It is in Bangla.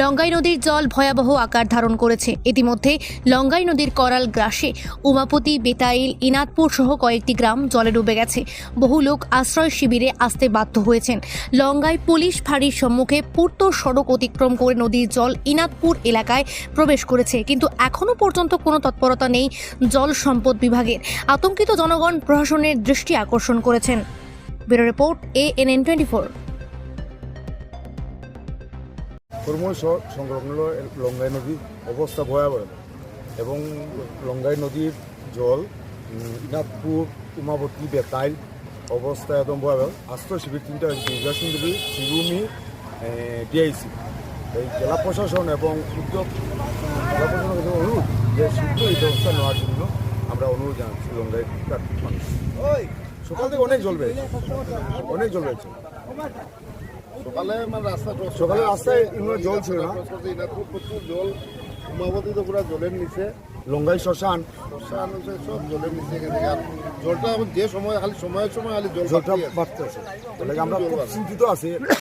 লঙ্গাই নদীর জল ভয়াবহ আকার ধারণ করেছে। ইতিমধ্যে লঙ্গাই নদীর করাল গ্রাসে উমাপতি, বেতাইল, ইনাদপুর সহ কয়েকটি গ্রাম জলে ডুবে গেছে। বহু লোক আশ্রয় শিবিরে আসতে বাধ্য হয়েছেন। লঙ্গাই পুলিশ ফাঁড়ির সম্মুখে পূর্ত সড়ক অতিক্রম করে নদীর জল ইনাদপুর এলাকায় প্রবেশ করেছে। কিন্তু এখনও পর্যন্ত কোনো তৎপরতা নেই জল সম্পদ বিভাগের। আতঙ্কিত জনগণ প্রশাসনের দৃষ্টি আকর্ষণ করেছেন। Bureau report A N N twenty four. কর্মী সংলগ্ন লঙ্গাই নদী অবস্থা ভয়াবহ এবং লঙ্গাই নদীর জল উম, ইনাদপুর উমাবতী বেতাইল অবস্থা একদম ভয়াবহ। আশ্রয় শিবির তিনটা দুর্গা সুন্দরী শিরুমি ডিআইসি। এই জেলা প্রশাসন এবং উদ্যোগ জেলা প্রশাসনের অনুরোধ যে শীঘ্র এই ব্যবস্থা নেওয়ার জন্য আমরা অনুরোধ জানাচ্ছি লঙ্গাই মানুষ সকাল থেকে অনেক জল বেড়েছে। অনেক জল বেড়েছে। সকালে মানে রাস্তা সকালে রাস্তায় জল ছিল না। cross প্রচুর জল। উমাবতী তো পুরো জলের নিচে। লঙ্গাই শ্মশান। শ্মশান হচ্ছে সব জলের নিচে গেছে আর জলটা যে সময় খালি সময়ের সময় খালি জল জলটা। বাড়তেছে আমরা খুব। চিন্তিত আছি।